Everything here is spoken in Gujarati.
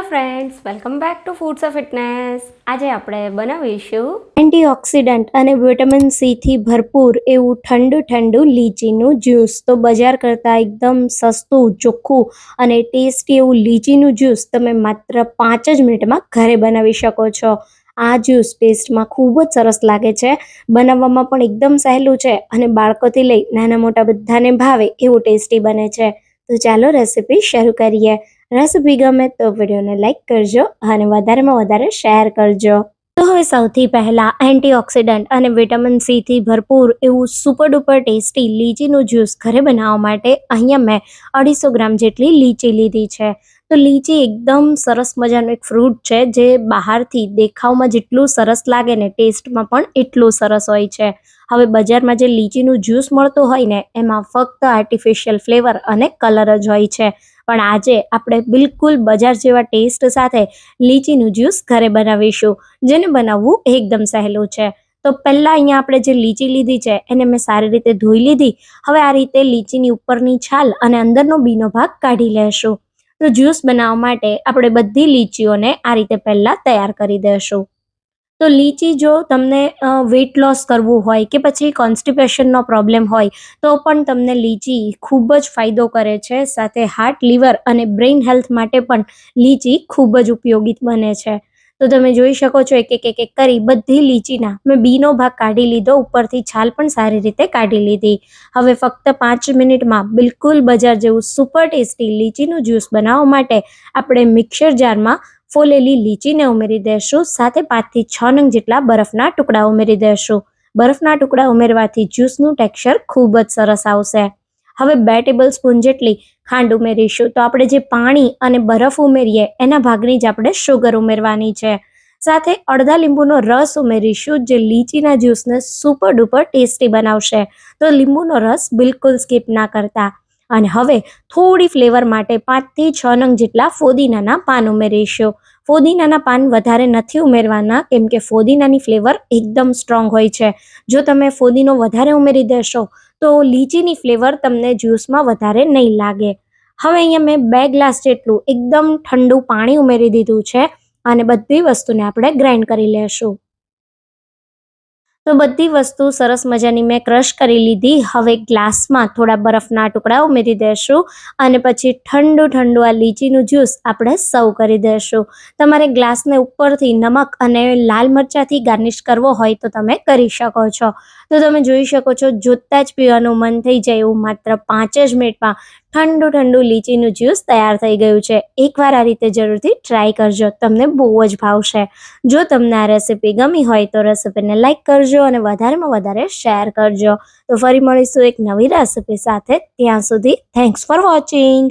Friends welcome back to foods of fitness આજે આપણે બનાવીશું એન્ટીઓક્સિડન્ટ અને વિટામિન સીથી ભરપૂર એવું ઠંડુ ઠંડુ લીચીનું જ્યુસ. તો બજાર કરતાં એકદમ સસ્તું, ચોખ્ખું અને ટેસ્ટી એવું લીચીનું જ્યુસ તમે માત્ર પાંચ જ મિનિટમાં ઘરે બનાવી શકો છો. આ જ્યુસ ટેસ્ટમાં ખૂબ જ સરસ લાગે છે. બનાવવામાં પણ એકદમ સહેલું છે અને બાળકોથી લઈ નાના મોટા બધાને ભાવે એવું ટેસ્ટી બને છે. તો ચાલો રેસીપી શરૂ કરીએ. રેસીપી ગમે તો વિડીયોને લાઇક કરજો અને વધારેમાં વધારે શેર કરજો. તો હવે સૌથી પહેલાં એન્ટીઓક્સિડન્ટ અને વિટામિન સીથી ભરપૂર એવું સુપર ડુપર ટેસ્ટી લીચીનું જ્યુસ ઘરે બનાવવા માટે અહીંયા મેં અઢીસો ગ્રામ જેટલી લીચી લીધી છે. તો લીચી એકદમ સરસ મજાનું એક ફ્રૂટ છે જે બહારથી દેખાવમાં જેટલું સરસ લાગે ને ટેસ્ટમાં પણ એટલું સરસ હોય છે. હવે બજારમાં જે લીચીનું જ્યુસ મળતું હોય ને, એમાં ફક્ત આર્ટિફિશિયલ ફ્લેવર અને કલર જ હોય છે. પણ આજે આપણે બિલકુલ બજાર જેવા ટેસ્ટ સાથે લીચીનું જ્યુસ ઘરે બનાવીશું, જેને બનાવવું એકદમ સહેલું છે. તો પહેલાં અહીંયા આપણે જે લીચી લીધી છે, એને મેં સારી રીતે ધોઈ લીધી. હવે આ રીતે લીચીની ઉપરની છાલ અને અંદરનો બીનો ભાગ કાઢી લેશું. તો જ્યુસ બનાવવા માટે આપણે બધી લીચીઓને આ રીતે પહેલાં તૈયાર કરી દઈશું તો લીચી જો તમને વેઇટ લોસ કરવું હોય કે પછી કોન્સ્ટિપેશનનો પ્રોબ્લેમ હોય, તો પણ તમને લીચી ખૂબ જ ફાયદો કરે છે. સાથે હાર્ટ લીવર અને બ્રેઇન હેલ્થ માટે પણ લીચી ખૂબ જ ઉપયોગી બને છે. તો તમે જોઈ શકો છો એક એક એક એક કરી બધી લીચીના મેં બીનો ભાગ કાઢી લીધો, ઉપરથી છાલ પણ સારી રીતે કાઢી લીધી. હવે ફક્ત પાંચ મિનિટમાં બિલકુલ બજાર જેવું સુપર ટેસ્ટી લીચીનું જ્યુસ બનાવવા માટે આપણે મિક્સર જારમાં ફોલેલી લીચીને ઉમેરી દઈશું સાથે પાંચથી છ નંગ જેટલા બરફના ટુકડા ઉમેરી દઈશું બરફના ટુકડા ઉમેરવાથી જ્યુસનું ટેક્સચર ખૂબ જ સરસ આવશે. હવે બે ટેબલ સ્પૂન જેટલી ખાંડ ઉમેરીશું. તો આપણે જે પાણી અને બરફ ઉમેરીએ, એના ભાગની જ આપણે શુગર ઉમેરવાની છે. સાથે અડધા લીંબુનો રસ ઉમેરીશું, જે લીચીના જ્યુસને સુપર ડુપર ટેસ્ટી બનાવશે. તો લીંબુનો રસ બિલકુલ સ્કીપ ના કરતા. અને હવે થોડી ફ્લેવર માટે પાંચથી છ નંગ જેટલા ફોદીનાના પાન ઉમેરીશું. ફોદીનાના પાન વધારે નથી ઉમેરવાના, કેમ કે ફોદીનાની ફ્લેવર એકદમ સ્ટ્રોંગ હોય છે. જો તમે ફોદીનો વધારે ઉમેરી દેશો, તો લીચીની ફ્લેવર તમને જ્યુસમાં વધારે નહીં લાગે. હવે અહીંયા મેં બે ગ્લાસ જેટલું એકદમ ઠંડુ પાણી ઉમેરી દીધું છે અને બધી વસ્તુને આપણે ગ્રાઇન્ડ કરી લેશું. તો બધી વસ્તુ સરસ મજાની મેં ક્રશ કરી લીધી. હવે ગ્લાસમાં થોડા બરફના ટુકડા ઉમેરી દઈશું અને પછી ઠંડુ ઠંડુ આ લીચીનું જ્યુસ આપણે સર્વ કરી દઈશું તમારે ગ્લાસને ઉપરથી નમક અને લાલ મરચાંથી ગાર્નિશ કરવો હોય તો તમે કરી શકો છો. તો તમે જોઈ શકો છો, જોતાં જ પીવાનું મન થઈ જાય એવું માત્ર પાંચ જ મિનિટમાં. ઠંડુ ઠંડુ લીચીનું જ્યુસ તૈયાર થઈ ગયું છે. એકવાર આ રીતે જરૂરથી ટ્રાય કરજો. તમને બહુ જ ભાવશે. જો તમને આ રેસીપી ગમી હોય તો રેસીપીને લાઇક કરજો અને વધારેમાં વધારે શેર કરજો. તો ફરી મળીશું એક નવી રેસીપી સાથે. ત્યાં સુધી થેન્ક્સ ફોર વોચિંગ